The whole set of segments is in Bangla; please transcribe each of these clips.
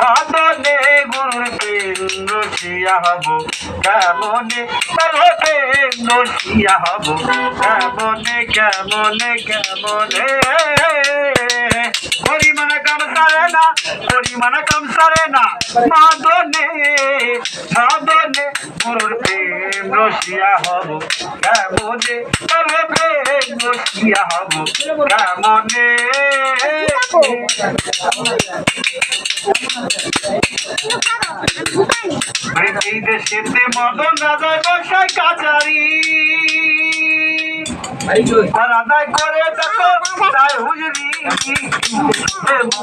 মদনে গুরুর প্রেম রসিয়া হব। কেমনে তবে প্রেম রসিয়া হব? কেমনে কেমনে কেমনে? পরিমাণ কম সারে না, পরিমাণ কম সারে না। মদনে মদনে গুরুর প্রেম রসিয়া হব। কেমনে প্রেম রসিয়া হব কেমনে এই দেশেতে মদন রাজায় বসায় কাচারি আদায় করে তাই হুজুরি দেখো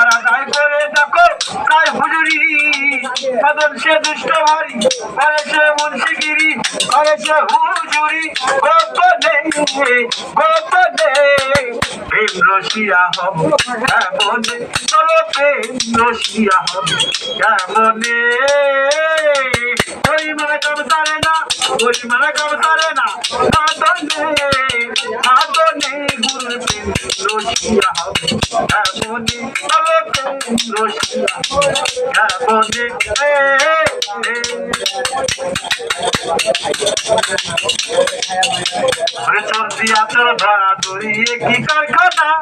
তাই করে হব কেমনে? কেমনে? পরিমাণে কম সারে না পরিমাণে কম সারে না। রসিয়া হব কেমনে রসিয়া ধরা কি কারখানা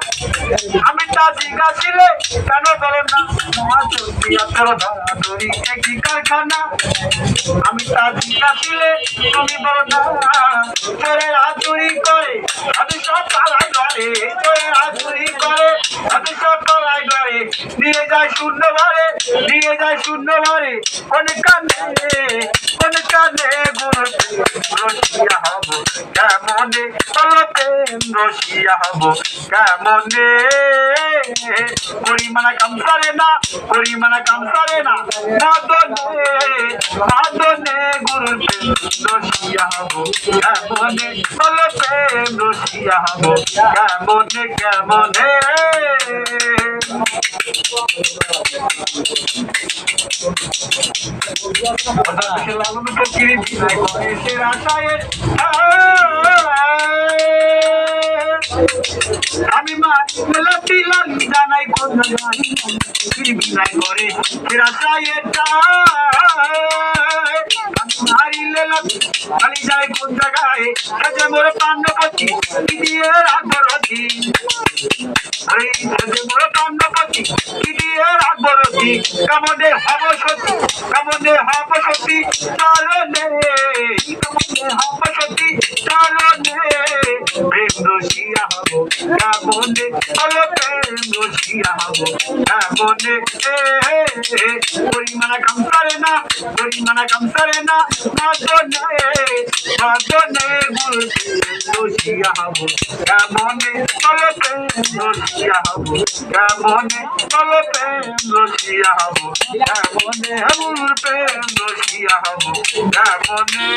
আমি তা জিজ্ঞাসিলে কেন বলেন না আমার চলতি ধরা দড়িয়ে কি কারখানা আমি তা জিজ্ঞাসিলে তুমি বলো না তোরে আচুরি করে, আমি সব পালাই শূন্য ঘরে নিয়ে যায় শূন্য ঘরে কোন কানে কোন কানে গুরু রসিয়া হব, কেমনে? তলতে রসিয়া হব, কেমনে? পরিমাণ কাম সারে না, পরিমাণ কাম সারে না। মাদনে মাদনে গুরু রসিয়া হব, কেমনে? তলতে রসিয়া হব, কেমনে কেমনে? আমি মা লাতি লালি জানাই বিনাই করে আমি মারিলে লাতি খালি যায় কোন জায়গায় সাজে মোর পান্নপতি কি দিয়ে রাখব রতি সাজে মোর রতি কামনে হব সতী কামনে হব সতী চলনে। কামনে হব সতী চলনে। প্রেম রসিয়া হব কামনে চলো প্রেম রসিয়া হব কামনে পরিমাণ কাম করে না, পরিমাণ কাম করে না মাদনে মাদনে গুরু রসিয়া হব কামনে চলো প্রেম রসিয়া হব কামনে চলো প্রেম রসিয়া হব কামনে গুরু প্রেম রসিয়া হব কামনে